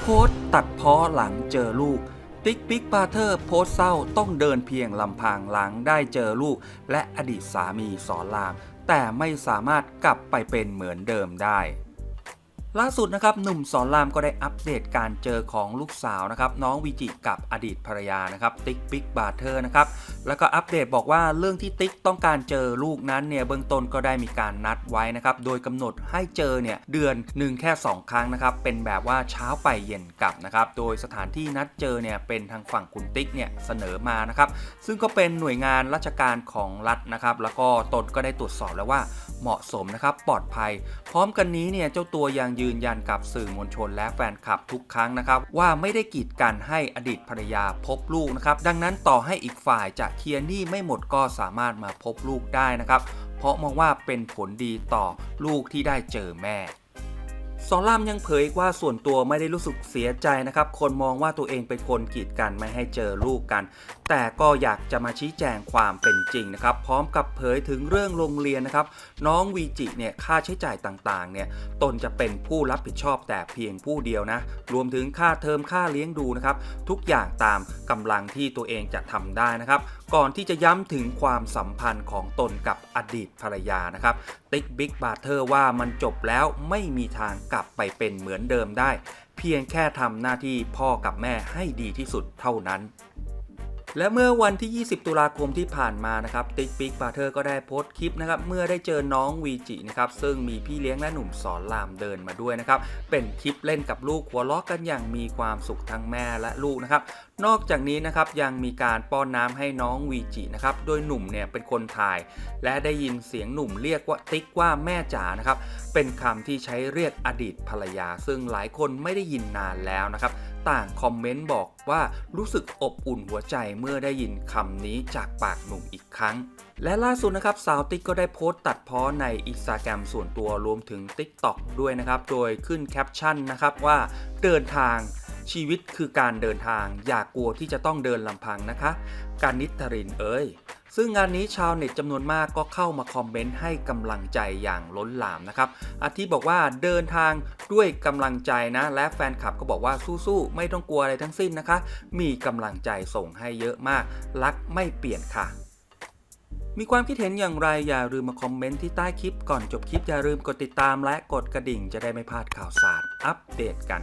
โพสต์ตัดเพ้อหลังเจอลูกติ๊กปิ๊กปาเทอร์โพสเศร้าต้องเดินเพียงลำพังหลังได้เจอลูก และอดีตสามีสอนราม แต่ไม่สามารถกลับไปเป็นเหมือนเดิมได้ ล่าสุดนะครับหนุ่มสอนรามก็ได้อัปเดตการเจอของลูกสาวนะครับน้องวิจิกับอดีตภรรยานะครับติ๊กบิ๊กบาเทอร์นะครับแล้วก็อัปเดตบอกว่าเรื่องที่ติ๊กต้องการเจอลูกนั้นเนี่ยเบื้องต้นก็ได้มีการนัดไว้นะครับโดยกำหนดให้เจอเนี่ยเดือนหนึ่งแค่ 2 ครั้งนะครับเป็นแบบว่าเช้าไปเย็นกลับนะครับโดยสถานที่นัดเจอเนี่ยเป็นทางฝั่งคุณติ๊กเนี่ยเสนอมานะครับซึ่งก็เป็นหน่วยงานราชการของรัฐนะครับแล้วก็ตนก็ได้ตรวจสอบแล้วว่าเหมาะสมนะครับปลอดภัย พร้อมกันนี้เนี่ยเจ้าตัวยังยืนยันกับสื่อมวลชนและแฟนคลับทุกครั้งนะครับ ว่าไม่ได้กีดกันให้อดีตภรรยาพบลูกนะครับดังนั้นต่อให้อีกฝ่ายจะเคลียร์หนี้ไม่หมดก็สามารถมาพบลูกได้นะครับ เพราะมองว่าเป็นผลดีต่อลูกที่ได้เจอแม่ สอนรามยังเผยอีกว่าส่วนตัวไม่ได้รู้สึกเสียใจนะครับ คนมองว่าตัวเองเป็นคนกีดกันไม่ให้เจอลูกกัน แต่ก็อยากจะมาชี้แจงความเป็นจริงนะครับ พร้อมกับเผยถึงเรื่องโรงเรียนนะครับ น้องวีจิเนี่ยค่าใช้จ่ายต่างๆ เนี่ยตนจะเป็นผู้รับผิดชอบแต่เพียงผู้เดียวนะ รวมถึงค่าเทอมค่าเลี้ยงดูนะครับ ทุกอย่างตามกำลังที่ตัวเองจะทำได้นะครับ ก่อนที่จะย้ำถึงความสัมพันธ์ของตนกับอดีตภรรยานะครับ ติ๊กบิ๊กบาเทอร์ว่ามันจบแล้วไม่มีทางกลับไปเป็นเหมือนเดิมได้ เพียงแค่ทำหน้าที่พ่อกับแม่ให้ดีที่สุดเท่านั้น และเมื่อวันที่ 20 ตุลาคมที่ผ่านมานะครับติ๊กบิ๊กบาเทอร์ก็ได้โพสต์คลิปนะครับเมื่อได้เจอน้องวีจินะครับซึ่งมีพี่เลี้ยงและหนุ่มสอนรามเดินมาด้วยนะครับเป็นคลิปเล่นกับลูกหัวล้อกันอย่างมีความสุขทั้งแม่และลูกนะครับนอกจากนี้นะครับยังมีการป้อนน้ำให้น้องวีจินะครับโดยหนุ่มเนี่ยเป็นคนถ่าย และได้ยินเสียงหนุ่มเรียกว่าติ๊กว่าแม่จ๋านะครับเป็นคำที่ใช้เรียกอดีตภรรยา ซึ่งหลายคนไม่ได้ยินนานแล้วนะครับ ต่างคอมเมนต์บอกว่ารู้สึกอบอุ่นหัวใจเมื่อได้ยินคำนี้จากปากหนุ่มอีกครั้ง และล่าสุดนะครับสาวติ๊กก็ได้โพสต์ตัดเพ้อในอินสตาแกรมส่วนตัวรวมถึง TikTok ด้วยนะครับ โดยขึ้นแคปชั่นนะครับว่าเดินทางชีวิตคือการเดินทาง อย่ากกลัวที่จะต้องเดินลำพังนะคะการนิทรินเอ้ย ซึ่งงานนี้ชาวเน็ตจำนวนมากก็เข้ามาคอมเมนต์ให้กำลังใจอย่างล้นหลามนะครับ อาทิบอกว่าเดินทางด้วยกำลังใจนะ และแฟนคลับก็บอกว่าสู้ๆ ไม่ต้องกลัวอะไรทั้งสิ้นนะคะ มีกำลังใจส่งให้เยอะมาก รักไม่เปลี่ยนค่ะมีความคิดเห็นอย่างไรอย่าลืมมาคอมเมนต์ที่ใต้คลิปก่อนจบคลิปอย่าลืมกดติดตามและกดกระดิ่งจะได้ไม่พลาดข่าวสารอัปเดตกัน